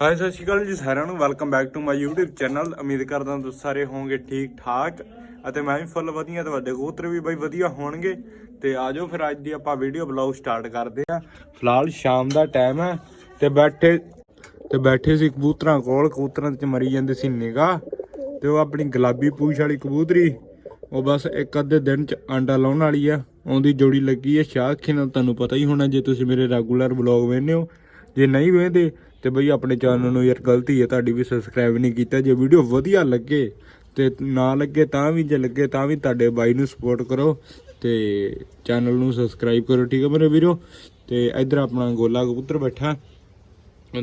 High ਸਤਿ ਸ਼੍ਰੀ ਅਕਾਲ ਜੀ ਸਾਰਿਆਂ ਨੂੰ। Welcome back to my YouTube channel ਉਮੀਦ ਕਰਦਾ ਤੁਸੀਂ ਸਾਰੇ ਹੋਵੋਗੇ ਠੀਕ ਠਾਕ। ਅਤੇ ਮੈਂ ਵੀ ਫੁੱਲ ਵਧੀਆ, ਤੁਹਾਡੇ ਕਬੂਤਰ ਵੀ ਬਾਈ ਵਧੀਆ ਹੋਣਗੇ। ਤੇ ਆਜੋ ਫਿਰ ਅੱਜ ਦੀ ਆਪਾਂ ਵੀਡੀਓ ਬਲੌਗ ਸਟਾਰਟ ਕਰਦੇ ਹਾਂ। ਫਿਲਹਾਲ ਸ਼ਾਮ ਦਾ ਟਾਈਮ ਹੈ ਤੇ ਬੈਠੇ ਤੇ ਬੈਠੇ ਸੀ ਕਬੂਤਰਾਂ ਕੋਲ। ਕਬੂਤਰਾਂ ਚ ਮਰੀ ਜਾਂਦੇ ਸੀ ਨਿਗਾਹ। ਤੇ ਉਹ ਆਪਣੀ ਗੁਲਾਬੀ ਪੂਛ ਵਾਲੀ ਕਬੂਤਰੀ, ਉਹ ਬਸ ਇੱਕ ਅੱਧੇ ਦਿਨ ਚ ਆਂਡਾ ਲਾਉਣ ਵਾਲੀ ਆ। ਉਹਦੀ ਜੋੜੀ ਲੱਗੀ ਹੈ ਸ਼ਾਖੀ ਨਾਲ ਤੁਹਾਨੂੰ ਪਤਾ ਹੀ ਹੋਣਾ, ਜੇ ਤੁਸੀਂ ਮੇਰੇ ਰੈਗੂਲਰ ਬਲੌਗ ਵੇਖਦੇ ਹੋ। ਜੇ ਨਹੀਂ ਵੇਖਦੇ ਤੇ ਬਈ ਆਪਣੇ ਚੈਨਲ ਨੂੰ ਯਾਰ ਗਲਤੀ ਹੈ, ਤੁਹਾਡੀ ਵੀ ਸਬਸਕ੍ਰਾਈਬ ਨਹੀਂ ਕੀਤਾ, ਜੇ ਵੀਡੀਓ ਵਧੀਆ ਲੱਗੇ ਤੇ ਨਾ ਲੱਗੇ ਤਾਂ ਵੀ ਜੇ ਲੱਗੇ ਤਾਂ ਵੀ ਤੁਹਾਡੇ ਬਾਈ ਨੂੰ ਸਪੋਰਟ ਕਰੋ ਤੇ ਚੈਨਲ ਨੂੰ ਸਬਸਕ੍ਰਾਈਬ ਕਰੋ, ਠੀਕ ਹੈ ਮੇਰੇ ਵੀਰੋ? ਤੇ ਇੱਧਰ ਆਪਣਾ ਗੋਲਾ ਕਬੂਤਰ ਬੈਠਾ।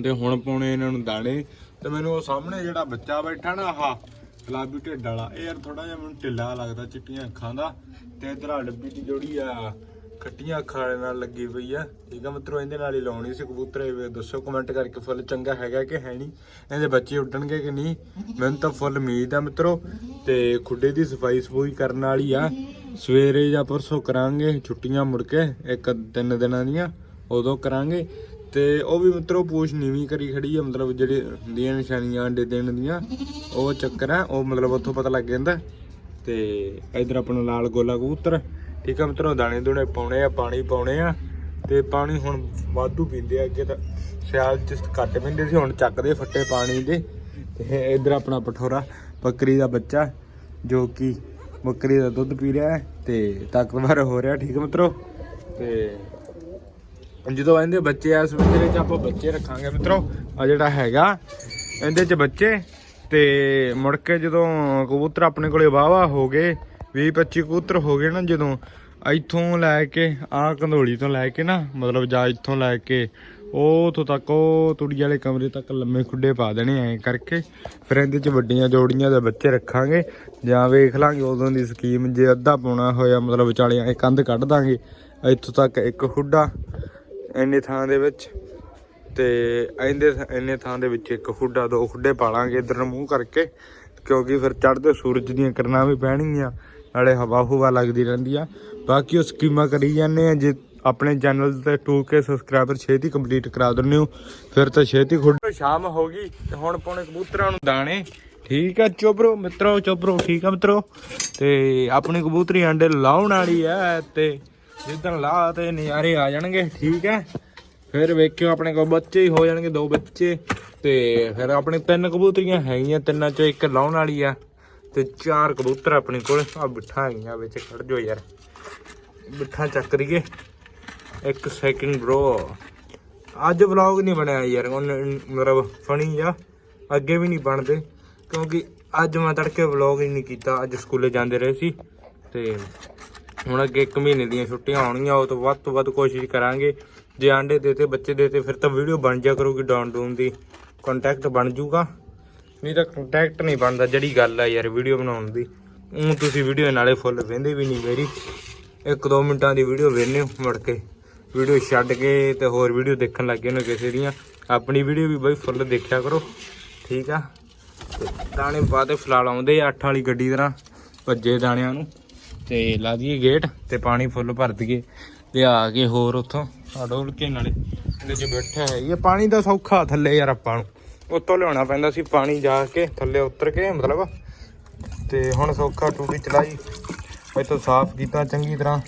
ਤੇ ਹੁਣ ਪਾਉਣੇ ਇਹਨਾਂ ਨੂੰ ਦਾਣੇ। ਤੇ ਮੈਨੂੰ ਉਹ ਸਾਹਮਣੇ ਜਿਹੜਾ ਬੱਚਾ ਬੈਠਾ ਨਾ, ਆਹ ਗੁਲਾਬੀ ਢਿੱਡ ਵਾਲਾ, ਇਹ ਯਾਰ ਥੋੜਾ ਜਿਹਾ ਮੈਨੂੰ ਢਿੱਲਾ ਲੱਗਦਾ ਚਿੱਟੀਆਂ ਅੱਖਾਂ ਦਾ। ਤੇ ਇਧਰ ਆ ਡੱਬੀ ਦੀ ਜੋੜੀ ਆ ਖੱਟੀਆਂ ਅੱਖਾਂ ਵਾਲੇ ਨਾਲ ਲੱਗੀ ਪਈ ਆ। ਠੀਕ ਆ ਮਿੱਤਰੋ, ਇਹਦੇ ਨਾਲ ਹੀ ਲਾਉਣੀ ਸੀ ਕਬੂਤਰ। ਇਹ ਦੱਸੋ ਕਮੈਂਟ ਕਰਕੇ ਫੁੱਲ ਚੰਗਾ ਹੈਗਾ ਕਿ ਹੈ ਨਹੀਂ। ਇਹਦੇ ਬੱਚੇ ਉੱਡਣਗੇ ਕਿ ਨਹੀਂ? ਮੈਨੂੰ ਤਾਂ ਫੁੱਲ ਉਮੀਦ ਆ ਮਿੱਤਰੋ। ਤੇ ਖੁੱਡੇ ਦੀ ਸਫ਼ਾਈ ਸਫੂਈ ਕਰਨ ਵਾਲੀ ਆ। ਸਵੇਰੇ ਜਾਂ ਪਰਸੋਂ ਕਰਾਂਗੇ ਛੁੱਟੀਆਂ ਮੁੜ ਕੇ, ਇੱਕ ਤਿੰਨ ਦਿਨਾਂ ਦੀਆਂ, ਉਦੋਂ ਕਰਾਂਗੇ। ਤੇ ਉਹ ਵੀ ਮਿੱਤਰੋ, ਪੂਛ ਨੀਵੀਂ ਕਰੀ ਖੜੀ ਆ, ਮਤਲਬ ਜਿਹੜੇ ਹੁੰਦੀਆਂ ਨਿਸ਼ਾਨੀਆਂ ਅੰਡੇ ਦੇਣ ਦੀਆਂ, ਉਹ ਚੱਕਰ ਆ, ਉਹ ਮਤਲਬ ਉੱਥੋਂ ਪਤਾ ਲੱਗ ਜਾਂਦਾ। ਤੇ ਇਧਰ ਆਪਣਾ ਲਾਲ ਗੋਲਾ ਕਬੂਤਰ। ਠੀਕ ਆ ਮਿੱਤਰੋ, ਦਾਣੇ ਦੁਣੇ ਪਾਉਣੇ ਆ, ਪਾਣੀ ਪਾਉਣੇ ਆ ਤੇ ਪਾਣੀ ਹੁਣ ਵਾਧੂ ਪੀਂਦੇ ਆ, ਅੱਗੇ ਤਾਂ ਸਿਆਲ ਚ ਘੱਟ ਪੀਂਦੇ ਸੀ, ਹੁਣ ਚੱਕਦੇ ਫੱਟੇ ਪਾਣੀ ਦੇ ਤੇ ਇਧਰ ਆਪਣਾ ਪਠੋਰਾ, ਬੱਕਰੀ ਦਾ ਬੱਚਾ ਜੋ ਕਿ ਬੱਕਰੀ ਦਾ ਦੁੱਧ ਪੀ ਰਿਹਾ ਹੈ ਤੇ ਤਾਕਤਵਰ ਹੋ ਰਿਹਾ, ਠੀਕ ਆ ਮਿੱਤਰੋ? ਤੇ ਜਦੋਂ ਇਹਦੇ ਬੱਚੇ ਆ, ਇਸ ਵਿੱਚ ਆਪਾਂ ਬੱਚੇ ਰੱਖਾਂਗੇ ਮਿੱਤਰੋ ਆ ਜਿਹੜਾ ਹੈਗਾ, ਇਹਦੇ ਚ ਬੱਚੇ ਤੇ ਮੁੜ ਕੇ ਜਦੋਂ ਕਬੂਤਰ ਆਪਣੇ ਕੋਲੇ ਵਾਵਾ ਹੋ ਗਏ 20 25 ਕਬੂਤਰ ਹੋ ਗਏ ਨਾ ਜਦੋਂ ਇੱਥੋਂ ਲੈ ਕੇ, ਆਹ ਕੰਧੋਲੀ ਤੋਂ ਲੈ ਕੇ ਨਾ, ਮਤਲਬ ਜਾਂ ਇੱਥੋਂ ਲੈ ਕੇ ਉਹ ਤੋਂ ਤੱਕ, ਉਹ ਤੁੜੀ ਵਾਲੇ ਕਮਰੇ ਤੱਕ ਲੰਮੇ ਖੁੱਡੇ ਪਾ ਦੇਣੇ ਐ ਕਰਕੇ, ਫਿਰ ਇਹਦੇ ਚ ਵੱਡੀਆਂ ਜੋੜੀਆਂ ਦੇ ਬੱਚੇ ਰੱਖਾਂਗੇ, ਜਾਂ ਵੇਖ ਲਾਂਗੇ ਉਦੋਂ ਦੀ ਸਕੀਮ, ਜੇ ਅੱਧਾ ਪਾਉਣਾ ਹੋਇਆ ਮਤਲਬ ਵਿਚਾਲੇ ਐ ਕੰਧ ਕੱਢ ਦਾਂਗੇ, ਇੱਥੋਂ ਤੱਕ ਇੱਕ ਖੁੱਡਾ ਇੰਨੇ ਥਾਂ ਦੇ ਵਿੱਚ, ਤੇ ਇਹਦੇ ਇੰਨੇ ਥਾਂ ਦੇ ਵਿੱਚ ਇੱਕ ਖੁੱਡਾ, ਦੋ ਖੁੱਡੇ ਪਾ ਲਾਂਗੇ ਇਧਰ ਨੂੰ ਮੂੰਹ ਕਰਕੇ, ਕਿਉਂਕਿ ਫਿਰ ਚੜ੍ਹਦੇ ਸੂਰਜ ਦੀਆਂ ਕਿਰਨਾਂ ਵੀ ਪੈਣਗੀਆਂ। ਨਾਲੇ ਹਵਾ ਹੁਵਾ ਲੱਗਦੀ ਰਹਿੰਦੀ ਆ। ਬਾਕੀ ਉਹ ਸਕੀਮਾਂ ਕਰੀ ਜਾਂਦੇ ਆ, ਜੇ ਆਪਣੇ ਚੈਨਲ ਤੇ 2k ਸਬਸਕ੍ਰਾਈਬਰ ਛੇਤੀ ਕੰਪਲੀਟ ਕਰਾ ਦਿੰਦੇ ਹੋ, ਫਿਰ ਤਾਂ ਛੇਤੀ ਖੁੱਡ ਸ਼ਾਮ ਹੋ ਗਈ ਤੇ ਹੁਣ ਪਾਉਣੇ ਕਬੂਤਰਾਂ ਨੂੰ ਦਾਣੇ। ਠੀਕ ਆ ਚੋਬਰੋ ਮਿੱਤਰੋ ਚੋਬਰੋ ਠੀਕ ਆ ਮਿੱਤਰੋ? ਤੇ ਆਪਣੀ ਕਬੂਤਰੀ ਅੰਡੇ ਲਾਉਣ ਵਾਲੀ ਆ ਤੇ ਜਿੱਦਣ ਲਾ ਤੇ ਨਜ਼ਾਰੇ ਆ ਜਾਣਗੇ, ਠੀਕ ਹੈ ਫਿਰ ਵੇਖਿਓ ਆਪਣੇ ਕੋਲ ਬੱਚੇ ਹੀ ਹੋ ਜਾਣਗੇ, ਦੋ ਬੱਚੇ। ਤੇ ਫਿਰ ਆਪਣੇ ਤਿੰਨ ਕਬੂਤਰੀਆਂ ਹੈਗੀਆਂ, ਤਿੰਨਾਂ ਚੋਂ ਇੱਕ ਲਾਉਣ ਵਾਲੀ ਆ। ਤੇ ਚਾਰ ਕਬੂਤਰ ਆਪਣੇ ਕੋਲ। ਆ ਬਿਠਾ ਹੈਗੀਆਂ ਵਿੱਚ, ਖੜ ਜੋ ਯਾਰ। ਬਿੱਠਾ ਚੱਕ ਰਹੀਏ। ਇੱਕ ਸੈਕਿੰਡ ਬ్రో ਅੱਜ ਵਲੌਗ ਨਹੀਂ ਬਣਿਆ ਯਾਰ ਉਹ ਮਤਲਬ ਫਨੀ ਆ। ਅੱਗੇ ਵੀ ਨਹੀਂ ਬਣਦੇ, ਕਿਉਂਕਿ ਅੱਜ ਮੈਂ ਤੜਕੇ ਵਲੌਗ ਹੀ ਨਹੀਂ ਕੀਤਾ। ਅੱਜ ਸਕੂਲੇ ਜਾਂਦੇ ਰਹੇ ਸੀ ਤੇ ਹੁਣ ਅੱਗੇ 1 ਮਹੀਨੇ ਦੀਆਂ ਛੁੱਟੀਆਂ ਆਉਣਗੀਆਂ, ਉਹ ਤੋਂ ਵੱਧ ਤੋਂ ਵੱਧ ਕੋਸ਼ਿਸ਼ ਕਰਾਂਗੇ। ਜੇ ਆਂਡੇ ਦੇਤੇ, ਬੱਚੇ ਦੇਤੇ, ਫਿਰ ਤਾਂ ਵੀਡੀਓ ਬਣ ਜਾ ਕਰੂਗੀ ਡਾਊਨ ਡੂਨ ਦੀ। ਕੰਟੈਕਟ ਬਣ ਜੂਗਾ। ਨਹੀਂ ਤਾਂ ਕੰਟੈਕਟ ਨਹੀਂ ਬਣਦਾ ਜਿਹੜੀ ਗੱਲ ਆ ਯਾਰ ਵੀਡੀਓ ਬਣਾਉਣ ਦੀ। ਉਹ ਤੁਸੀਂ ਵੀਡੀਓ ਨਾਲੇ ਫੁੱਲ ਵੇਂਦੇ ਵੀ ਨਹੀਂ ਮੇਰੀ। ਇੱਕ ਦੋ ਮਿੰਟਾਂ ਦੀ ਵੀਡੀਓ ਵੇਖਦੇ ਹੋ ਮੁੜ ਕੇ। ਵੀਡੀਓ ਛੱਡ ਕੇ ਤੇ ਹੋਰ ਵੀਡੀਓ ਦੇਖਣ ਲੱਗ ਗਏ ਨੇ ਕਿਸੇ ਦੀਆਂ। ਆਪਣੀ ਵੀਡੀਓ ਵੀ ਬਾਈ ਫੁੱਲ ਦੇਖਿਆ ਕਰੋ। ਠੀਕ ਆ? ਤੇ ਦਾਣੇ ਬਾਅਦ ਫਿਲਹਾਲ ਆਉਂਦੇ ਆ ਅੱਠ ਵਾਲੀ ਗੱਡੀ ਤਰ੍ਹਾਂ। ਭੱਜੇ ਦਾਣਿਆਂ ਨੂੰ। ਤੇ ਲਾ ਦਈਏ ਗੇਟ ਤੇ ਪਾਣੀ ਫੁੱਲ ਭਰ ਦਈਏ। ਆ ਕੇ ਹੋਰ ਉੱਥੋਂ। ਆ ਡੋਲ ਕੇ ਨਾਲੇ। ਇਹਦੇ ਚ ਬੈਠਾ ਹੈ। ਇਹ ਪਾਣੀ ਦਾ ਸੌਖਾ ਥੱਲੇ ਯਾਰ ਆਪਾਂ ਨੂੰ। ਉੱਤੋਂ ਲਿਆਉਣਾ ਪੈਂਦਾ ਸੀ ਪਾਣੀ ਜਾ ਕੇ, ਥੱਲੇ ਉਤਰ ਕੇ, ਮਤਲਬ। ਤੇ ਹੁਣ ਸੌਖਾ ਟੂਟੀ ਚਲਾਈ। ਇੱਥੋਂ ਸਾਫ਼ ਕੀਤਾ ਚੰਗੀ ਤਰ੍ਹਾਂ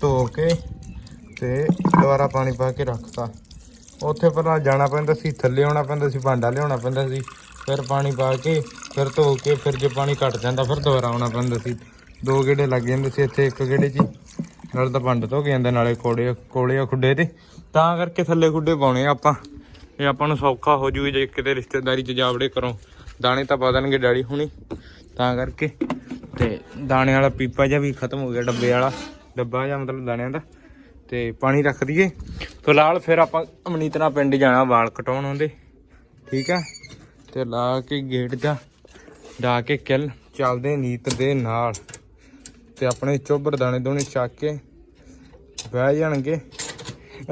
ਧੋ ਕੇ ਤੇ ਦੁਬਾਰਾ ਪਾਣੀ ਪਾ ਕੇ ਰੱਖਤਾ। ਉੱਥੇ ਪਹਿਲਾਂ ਜਾਣਾ ਪੈਂਦਾ ਸੀ, ਥੱਲੇ ਆਉਣਾ ਪੈਂਦਾ ਸੀ, ਭਾਂਡਾ ਲਿਆਉਣਾ ਪੈਂਦਾ ਸੀ। ਫਿਰ ਪਾਣੀ ਪਾ ਕੇ, ਫਿਰ ਧੋ ਕੇ, ਫਿਰ ਜੇ ਪਾਣੀ ਘਟ ਜਾਂਦਾ, ਫਿਰ ਦੁਬਾਰਾ ਆਉਣਾ ਪੈਂਦਾ ਸੀ। ਦੋ ਗੇੜੇ ਲੱਗ ਜਾਂਦੇ ਸੀ ਇੱਥੇ, ਇੱਕ ਗੇੜੇ 'ਚ ਹੀ। ਨਾਲ ਤਾਂ ਭਾਂਡਾ ਧੋ ਕੇ ਜਾਂਦਾ, ਨਾਲੇ ਕੋੜੇ, ਕੋਲੇ ਆ ਖੁੱਡੇ ਤੇ। ਤਾਂ ਕਰਕੇ ਥੱਲੇ ਖੁੱਡੇ ਪਾਉਣੇ ਆ ਆਪਾਂ। ਇਹ ਆਪਾਂ ਨੂੰ ਸੌਖਾ ਹੋ ਜੂਗੀ ਜੇ ਕਿਤੇ ਰਿਸ਼ਤੇਦਾਰੀ 'ਚ ਜਾਵੜੇ ਕਰੋ ਦਾਣੇ ਤਾਂ ਪਾ ਦੇਣਗੇ ਡੈਡੀ ਹੁਣੀ। ਤਾਂ ਕਰਕੇ ਤੇ ਦਾਣੇ ਵਾਲਾ ਪੀਪਾ ਜਿਹਾ ਵੀ ਖਤਮ ਹੋ ਗਿਆ ਡੱਬੇ ਵਾਲਾ। ਡੱਬਾ ਜਾਂ ਮਤਲਬ ਦਾਣਿਆਂ ਦਾ। ਤੇ ਪਾਣੀ ਰੱਖ ਦਈਏ। ਫਿਲਹਾਲ ਫਿਰ ਆਪਾਂ ਅਮਨੀਤ ਨਾਲ ਪਿੰਡ ਜਾਣਾ ਵਾਲ ਕਟਾਉਣ ਆਉਂਦੇ। ਠੀਕ ਆ? ਤੇ ਲਾ ਕੇ ਗੇਟ ਜਾ। ਜਾ ਕੇ ਕਿੱਲ। ਚੱਲਦੇ ਨੀਤ ਦੇ ਨਾਲ। ਤੇ ਆਪਣੇ ਚੋਬਰ ਦਾਣੇ ਦੋਨੇ ਚੱਕ ਕੇ ਬਹਿ ਜਾਣਗੇ।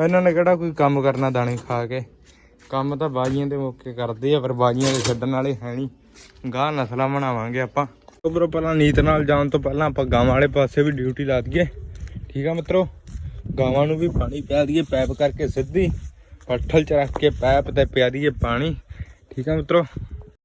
ਇਹਨਾਂ ਨੇ ਕਿਹੜਾ ਕੋਈ ਕੰਮ ਕਰਨਾ ਦਾਣੇ ਖਾ ਕੇ? ਕੰਮ ਤਾਂ ਬਾਜੀਆਂ ਦੇ ਮੌਕੇ ਕਰਦੇ ਆ, ਪਰ ਬਾਜੀਆਂ ਦੇ ਛੱਡਣ ਵਾਲੇ ਹੈ ਨਹੀਂ ਗਾਹ ਨਸਲਾਂ ਬਣਾਵਾਂਗੇ ਆਪਾਂ। ਚੋਬਰ ਪਹਿਲਾਂ ਨੀਤ ਨਾਲ ਜਾਣ ਤੋਂ ਪਹਿਲਾਂ ਆਪਾਂ ਗਾਵਾਂ ਵਾਲੇ ਪਾਸੇ ਵੀ ਡਿਊਟੀ ਲਾ ਦਈਏ। ਠੀਕ ਆ ਮਿੱਤਰੋ? ਗਾਵਾਂ ਨੂੰ ਵੀ ਪਾਣੀ ਪਿਆ ਦਈਏ, ਪੈਪ ਕਰਕੇ ਸਿੱਧੀ। ਪੱਠਲ ਚ ਰੱਖ ਕੇ ਪੈਪ ਤੇ ਪਿਆ ਦਈਏ ਪਾਣੀ। ਠੀਕ ਆ ਮਿੱਤਰੋ?